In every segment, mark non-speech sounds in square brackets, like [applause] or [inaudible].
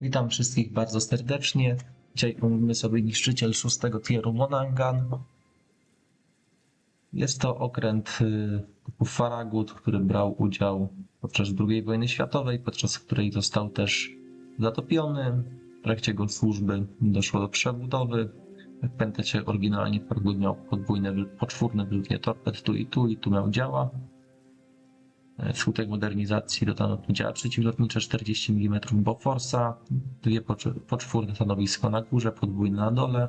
Witam wszystkich bardzo serdecznie. Dzisiaj omówimy sobie niszczyciel szóstego tieru Monangan. Jest to okręt y, typu Faragut, który brał udział podczas II wojny światowej, podczas której został też zatopiony. W trakcie jego służby doszło do przebudowy. Jak pamiętacie, oryginalnie Faragut miał podwójne, poczwórne wylutnie torped tu i tu i tu miał działa. Wskutek modernizacji dodano tu działa przeciwlotnicze 40 mm Boforsa, dwie poczwórne stanowisko na górze, podwójne na dole,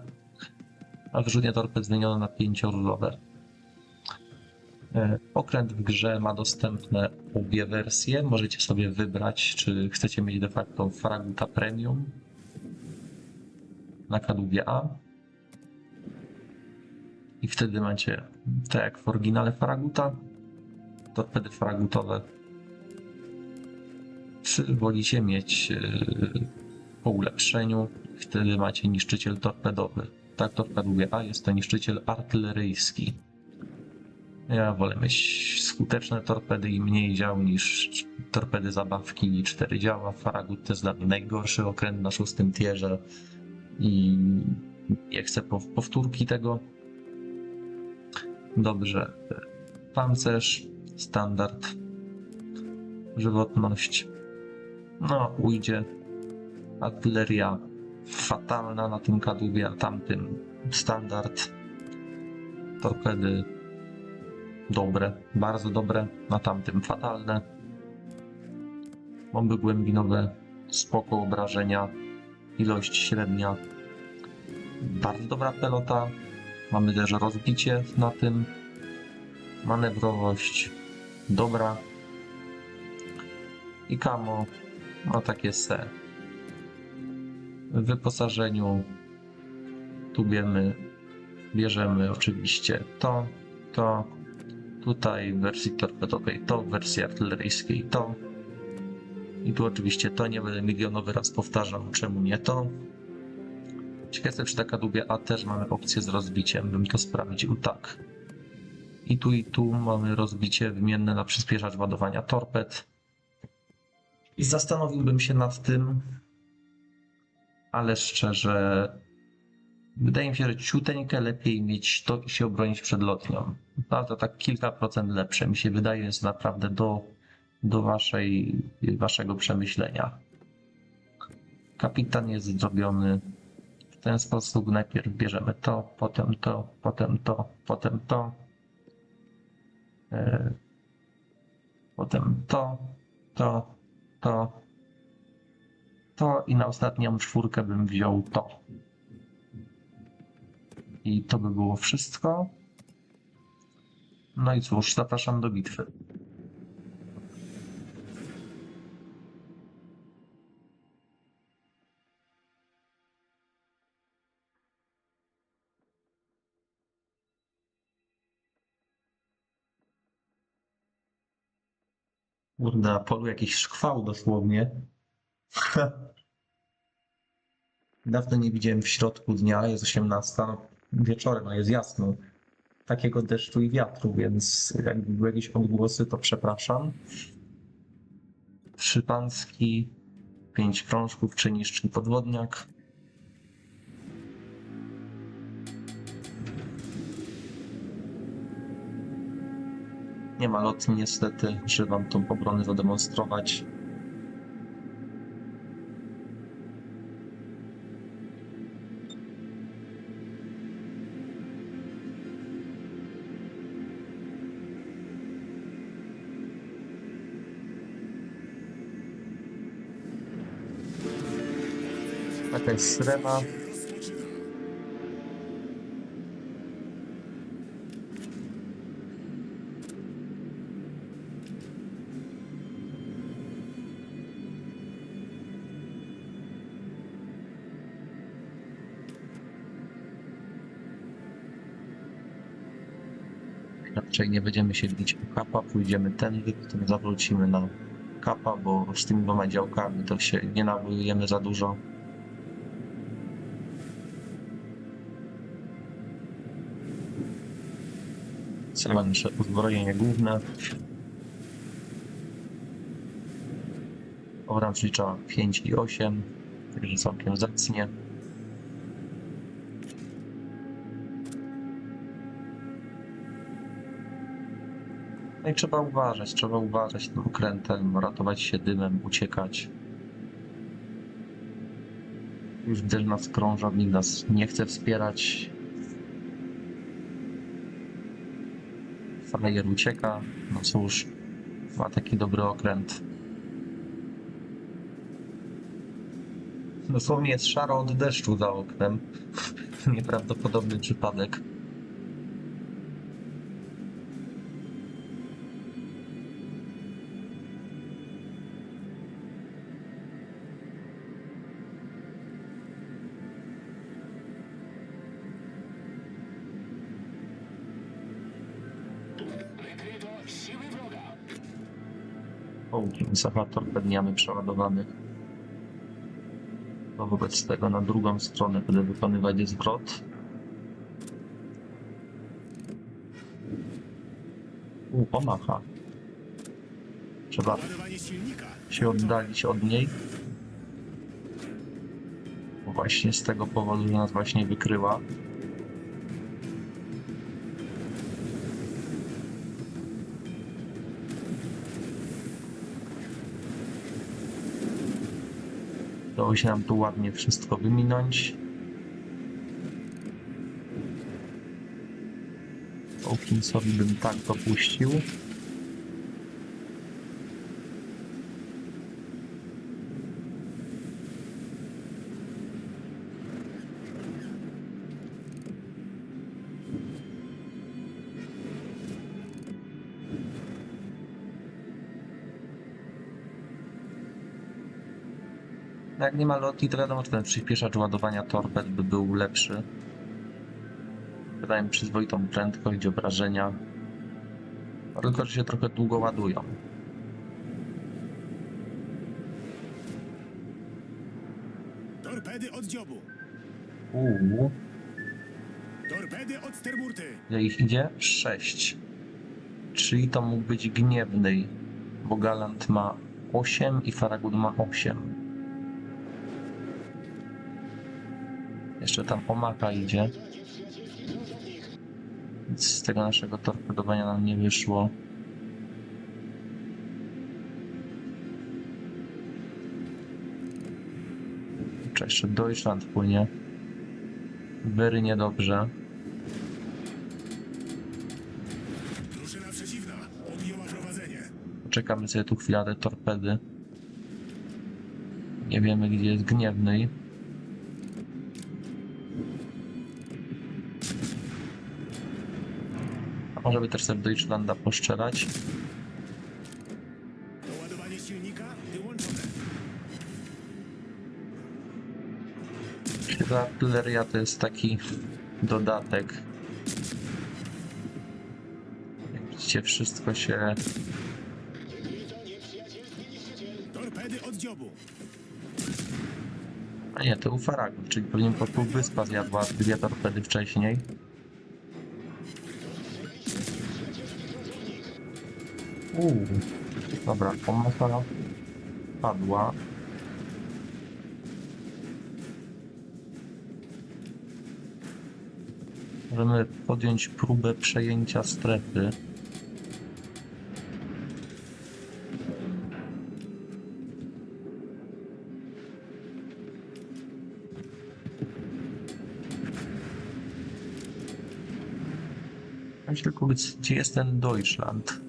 a wyrzutnia torped zmieniono na pięciorulowe. E, Okręt w grze ma dostępne obie wersje. Możecie sobie wybrać, czy chcecie mieć de facto Faraguta Premium na kadłubie A. I wtedy macie, tak jak w oryginale Faraguta, torpedy faragutowe. Czy wolicie mieć yy, po ulepszeniu, wtedy macie niszczyciel torpedowy. Tak, torpeduje A jest to niszczyciel artyleryjski. Ja wolę mieć skuteczne torpedy i mniej dział niż torpedy zabawki i 4 działa. Faragut to jest dla mnie najgorszy okręt na szóstym tierze i nie chcę pow- powtórki tego. Dobrze. Pancerz, standard, żywotność. No, ujdzie. Artyleria fatalna na tym kadłubie, a tamtym standard. Torpedy dobre, bardzo dobre, na tamtym fatalne. Bomby głębinowe, spoko obrażenia, ilość średnia. Bardzo dobra pelota. Mamy też rozbicie na tym. Manewrowość dobra. I kamo, no takie se. W wyposażeniu tu bierzemy, oczywiście to, to, tutaj w wersji torpedowej to, w wersji artyleryjskiej to. I tu oczywiście to, nie będę milionowy raz powtarzał, czemu nie to. Ciekawe czy taka dubia A też mamy opcję z rozbiciem, bym to sprawdził, tak. I tu i tu mamy rozbicie wymienne na przyspieszacz ładowania torped. I zastanowiłbym się nad tym, ale szczerze, wydaje mi się, że ciuteńkę lepiej mieć to i się obronić przed lotnią. To tak kilka procent lepsze. Mi się wydaje, jest naprawdę do, do waszej, waszego przemyślenia. Kapitan jest zrobiony w ten sposób. Najpierw bierzemy to, potem to, potem to, potem to. E, Potem to, to, to, to i na ostatnią czwórkę bym wziął to. I to by było wszystko. No i cóż, zapraszam do bitwy. Na polu jakiś szkwał dosłownie. [laughs] Dawno nie widziałem w środku dnia, jest 18, no, wieczorem, no jest jasno. Takiego deszczu i wiatru, więc jakby były jakieś odgłosy, to przepraszam. Szypanski, pięć krążków, czy niszczy podwodniak. Nie ma lotni niestety, żeby wam tą obronę zademonstrować. Taka jest Raczej nie będziemy się bić o kapa, pójdziemy tędy, potem zawrócimy na kapa, bo z tymi dwoma działkami to się nie nawojujemy za dużo. Trzeba nasze uzbrojenie główne. Przeliczała 5 i 8. Także całkiem zacnie. No i trzeba uważać, trzeba uważać tym okrętem, ratować się dymem, uciekać. Już widzę, że nas krąża, nikt nas nie chce wspierać. Frajer ucieka, no cóż, ma taki dobry okręt. Dosłownie jest szaro od deszczu za oknem. [laughs] Nieprawdopodobny przypadek. Ołkiem Sacha torpedniamy przeładowanych. To wobec tego na drugą stronę będę wykonywać zwrot. U, pomacha. Trzeba się oddalić od niej. Bo Właśnie z tego powodu, że nas właśnie wykryła. Udało się nam tu ładnie wszystko wyminąć. Hawkinsowi bym tak dopuścił. No Jak nie ma lotni, to wiadomo, że ten przyspieszacz ładowania torped by był lepszy. Wydaje przyzwoitą prędkość, obrażenia. Tylko, że się trochę długo ładują. Torpedy od dziobu. Uuu, Torpedy od sterburty. ile ich idzie? Sześć. Czyli to mógł być gniewny, bo Galant ma 8 i Faragud ma 8. Jeszcze tam Omaka idzie. Nic z tego naszego torpedowania nam nie wyszło. Czy jeszcze Deutschland płynie? Very niedobrze. Drużyna przeciwna. Objęła prowadzenie. Poczekamy sobie tu chwilę te torpedy. Nie wiemy gdzie jest gniewny. A może by też sobie Deutschlanda poszczelać? Ładowanie silnika wyłączone. Ta artyleria to jest taki dodatek. Jak widzicie, wszystko się Torpedy od dziobu. A nie, to był Faragut, czyli pewnie po wyspa zjadła dwie torpedy wcześniej. Uuu, dobra, pomasa padła. Możemy podjąć próbę przejęcia strefy. Tylko, gdzie jest ten Deutschland.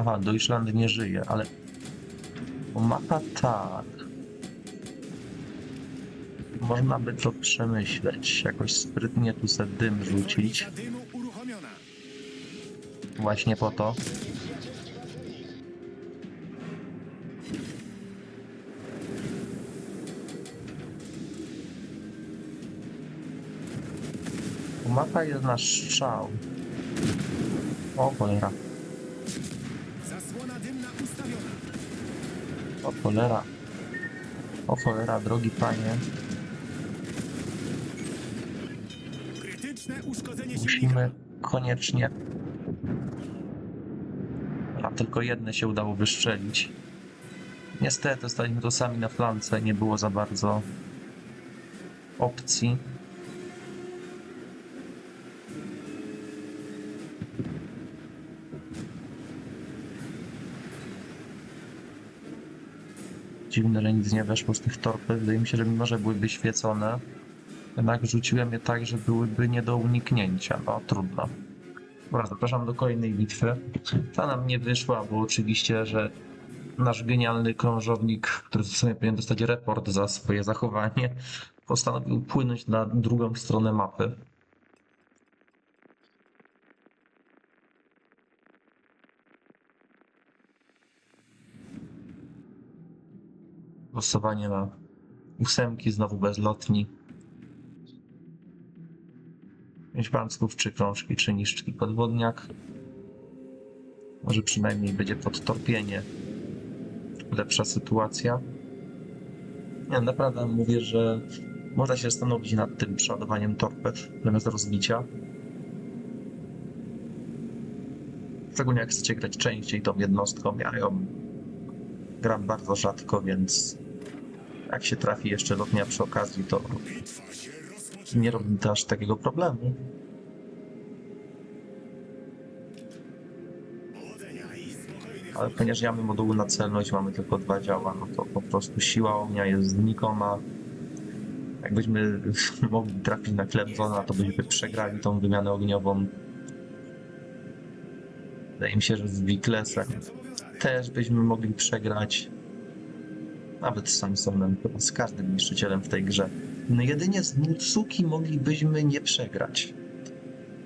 Aha, Deutschland nie żyje, ale... O, mapa tak. Można by to przemyśleć. Jakoś sprytnie tu se dym rzucić. Właśnie po to. Mapa jest na strzał. O cholera, o cholera. O cholera, drogi panie. Krytyczne uszkodzenie. Musimy koniecznie. A tylko jedne się udało wystrzelić. Niestety, staliśmy to sami na flance, nie było za bardzo opcji. Dziwne, że nic nie weszło z tych torped. Wydaje mi się, że mimo, że były wyświecone, jednak rzuciłem je tak, że byłyby nie do uniknięcia. No, trudno. Dobra, zapraszam do kolejnej bitwy. Ta nam nie wyszła, bo oczywiście, że nasz genialny krążownik, który w sumie powinien dostać report za swoje zachowanie, postanowił płynąć na drugą stronę mapy. Losowanie na ósemki, znowu bez lotni. Pięć pancków, trzy krążki, trzy niszczki, podwodniak. Może przynajmniej będzie podtorpienie. Lepsza sytuacja. Nie, naprawdę mówię, że można się zastanowić nad tym przeładowaniem torped zamiast rozbicia. Szczególnie jak chcecie grać częściej tą jednostką. Ja ją gram bardzo rzadko, więc jak się trafi jeszcze lotnia przy okazji, to nie robi to aż takiego problemu. Ale ponieważ nie mamy modułu na celność, mamy tylko dwa działa, no to po prostu siła ognia jest znikoma. Jakbyśmy [laughs] mogli trafić na Clemsona, to byśmy przegrali tą wymianę ogniową. Wydaje mi się, że z zobowiązany. Też byśmy mogli przegrać. Nawet z Samsonem, chyba z każdym niszczycielem w tej grze. No jedynie z Mutsuki moglibyśmy nie przegrać.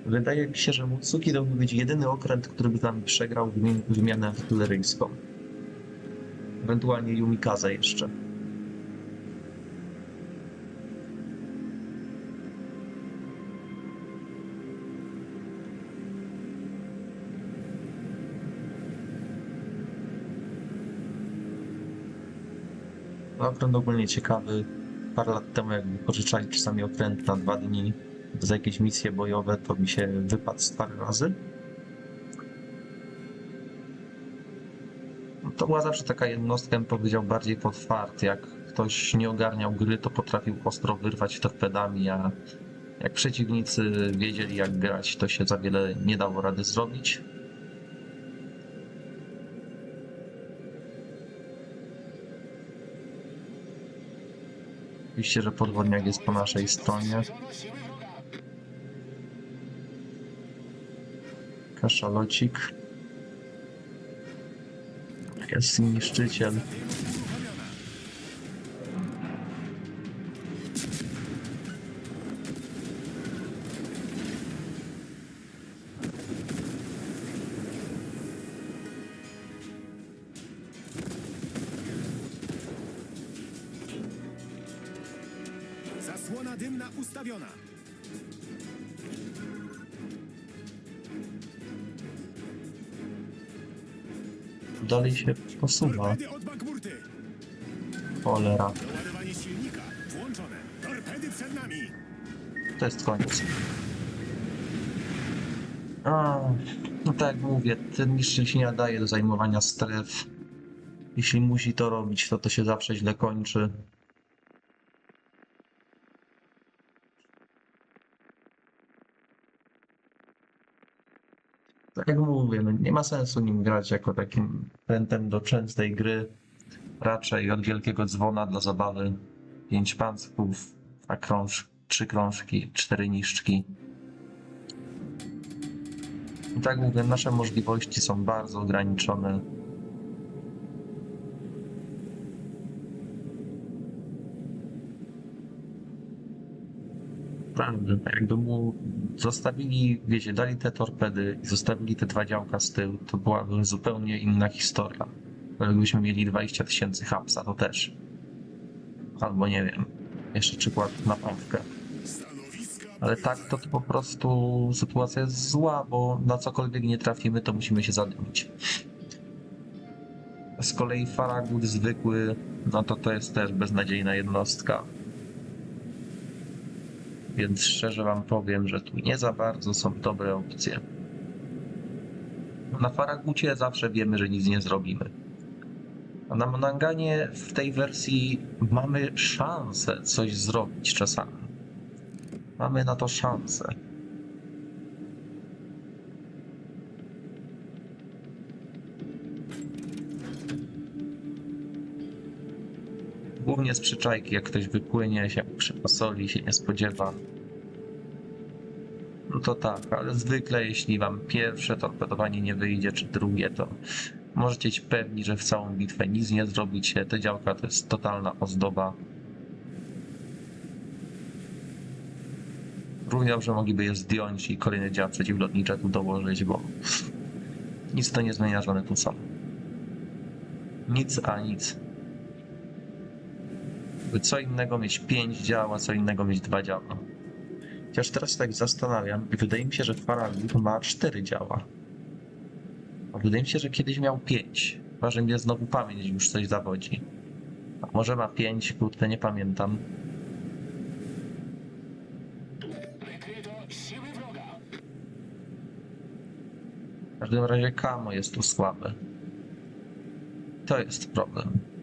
Wydaje mi się, że Mutsuki to mógł być jedyny okręt, który by nam przegrał wymi- wymianę artyleryjską. Ewentualnie Yumikaze jeszcze. Okręt ogólnie ciekawy. Parę lat temu, jak pożyczali czasami okręt na dwa dni za jakieś misje bojowe, to mi się wypadł parę razy. No, To była zawsze taka jednostka, bym powiedział, bardziej pod fart. Jak ktoś nie ogarniał gry, to potrafił ostro wyrwać torpedami, a jak przeciwnicy wiedzieli jak grać, to się za wiele nie dało rady zrobić. Oczywiście, że podwodniak jest po naszej stronie. Kaszalocik. Jest niszczyciel. Dalej się posuwa. Cholera. To jest koniec. A, no tak jak mówię, ten niszczyciel się nie nadaje do zajmowania stref. Jeśli musi to robić, to to się zawsze źle kończy. Tak jak mówię, no nie ma sensu nim grać jako takim pętem do częstej gry. Raczej od wielkiego dzwona dla zabawy. Pięć pancków, a krąż, trzy krążki, cztery niszczki. I tak mówię, nasze możliwości są bardzo ograniczone. Prawda, jakby mu zostawili, wiecie, dali te torpedy i zostawili te dwa działka z tyłu, to byłaby zupełnie inna historia. Gdybyśmy mieli 20 tysięcy hapsa, to też. Albo nie wiem, jeszcze przykład na pawkę. Ale tak, to, to po prostu sytuacja jest zła, bo na cokolwiek nie trafimy, to musimy się zadymić. Z kolei Faragut zwykły, no to to jest też beznadziejna jednostka. Więc szczerze wam powiem, że tu nie za bardzo są dobre opcje. Na Faragucie zawsze wiemy, że nic nie zrobimy. A na Monanganie w tej wersji mamy szansę coś zrobić czasami. Mamy na to szansę. Głównie z przyczajki, jak ktoś wypłynie, się przypasoli, się nie spodziewa. No to tak, ale zwykle jeśli wam pierwsze torpedowanie nie wyjdzie, czy drugie, to możecie być pewni, że w całą bitwę nic nie zrobicie. Te działka to jest totalna ozdoba. Równie dobrze mogliby je zdjąć i kolejne działa przeciwlotnicze tu dołożyć, bo nic to nie zmienia, że one tu są. Nic a nic. By co innego mieć 5 dział, a co innego mieć 2 działa. Chociaż teraz tak zastanawiam i wydaje mi się, że Faragut ma 4 działa. A wydaje mi się, że kiedyś miał 5. Chyba, że mnie znowu pamięć już coś zawodzi. A może ma 5, krótko nie pamiętam. W każdym razie Kamo jest tu słabe. To jest problem.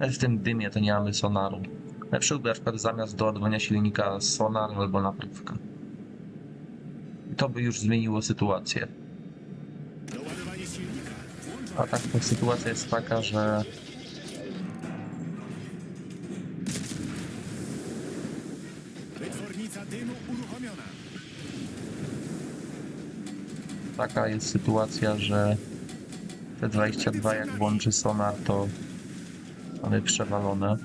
W tym dymie to nie mamy sonaru. Lepszy by na przykład zamiast doładowania silnika sonar albo naprawka. To by już zmieniło sytuację. A tak to sytuacja jest taka, że taka jest sytuacja, że te 22 jak włączy sonar to mamy przewalone.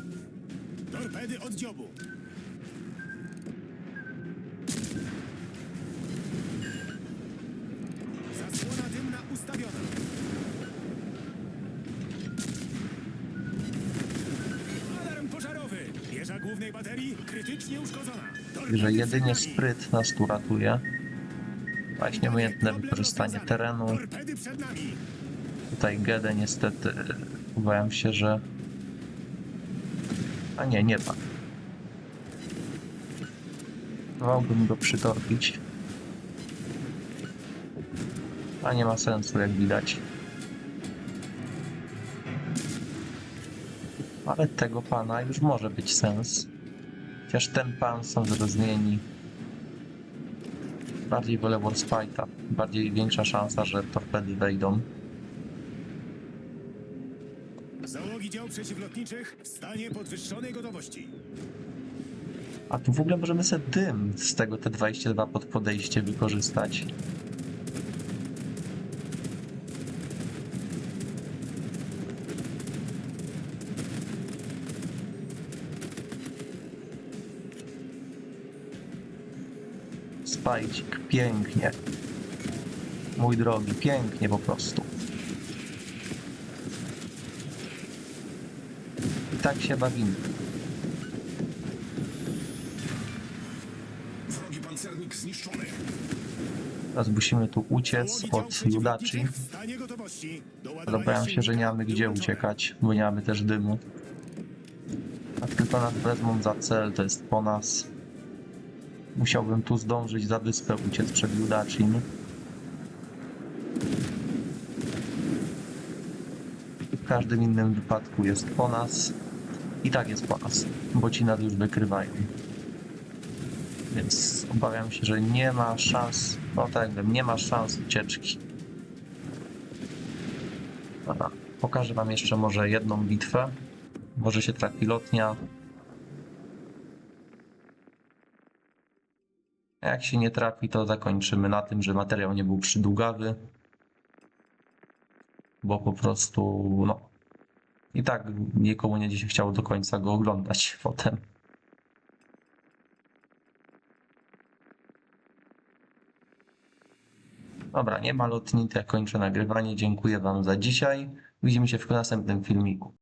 Torpedy od dziobu. Zasłona dymna ustawiona. Alarm pożarowy. Wieża głównej baterii krytycznie uszkodzona. Torpedy że jedynie nami. spryt nas tu ratuje. Właśnie umiejętne wykorzystanie terenu. Torpedy przed nami. Tutaj Gedę niestety obawiam się, że... A nie, nie ma. Próbowałbym go przytorpić. A nie ma sensu, jak widać. Ale tego pana już może być sens. Chociaż ten pan są zrozumieni. Bardziej wolę Warspite'a. Bardziej większa szansa, że torpedy wejdą. Załogi dział przeciwlotniczych w stanie podwyższonej gotowości. A tu w ogóle możemy sobie dym z tego T22 pod podejście wykorzystać. Spajcik, pięknie. Mój drogi, pięknie po prostu. Tak się bawimy. Wrogi pancernik zniszczony. Teraz musimy tu uciec od. Doładowanie Obawiam się, że nie mamy gdzie uciekać, bo nie mamy też dymu. A tylko nas wezmą za cel, to jest po nas. Musiałbym tu zdążyć za wyspę uciec przed Judacin. W każdym innym wypadku jest po nas. I tak jest nas, bo ci nas już wykrywają. Więc obawiam się, że nie ma szans, no tak wiem, nie ma szans ucieczki. Dobra, pokażę wam jeszcze może jedną bitwę. Może się trafi lotnia. Jak się nie trafi, to zakończymy na tym, że materiał nie był przydługawy. Bo po prostu, no. I tak nikomu nie się chciało do końca go oglądać [laughs] potem. Dobra, nie ma lotni, to ja kończę nagrywanie. Dziękuję Wam za dzisiaj. Widzimy się w następnym filmiku.